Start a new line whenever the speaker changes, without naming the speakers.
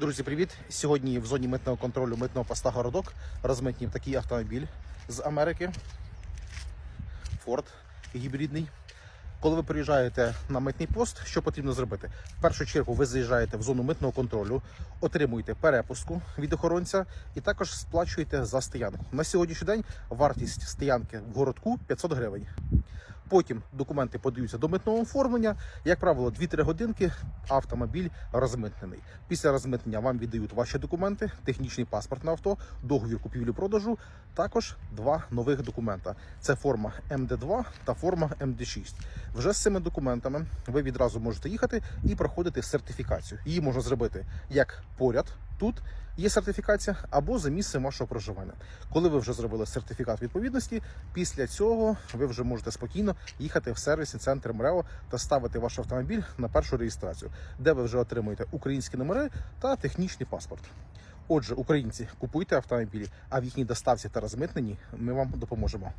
Друзі, привіт! Сьогодні в зоні митного контролю митного поста городок розмитнів такий автомобіль з Америки. Ford гібридний. Коли ви приїжджаєте на митний пост, що потрібно зробити? В першу чергу ви заїжджаєте в зону митного контролю, отримуєте перепуску від охоронця і також сплачуєте за стоянку. На сьогоднішній день вартість стоянки в городку 500 гривень. Потім документи подаються до митного оформлення. Як правило, 2-3 годинки автомобіль розмитнений. Після розмитнення вам віддають ваші документи, технічний паспорт на авто, договір купівлі-продажу, також два нових документа: це форма МД2 та форма МД6. Вже з цими документами ви відразу можете їхати і проходити сертифікацію. Її можна зробити як поряд тут. Є сертифікація або за місцем вашого проживання. Коли ви вже зробили сертифікат відповідності, після цього ви вже можете спокійно їхати в сервісний центр МРЕО та ставити ваш автомобіль на першу реєстрацію, де ви вже отримуєте українські номери та технічний паспорт. Отже, українці, купуйте автомобілі, а в їхній доставці та розмитненні ми вам допоможемо.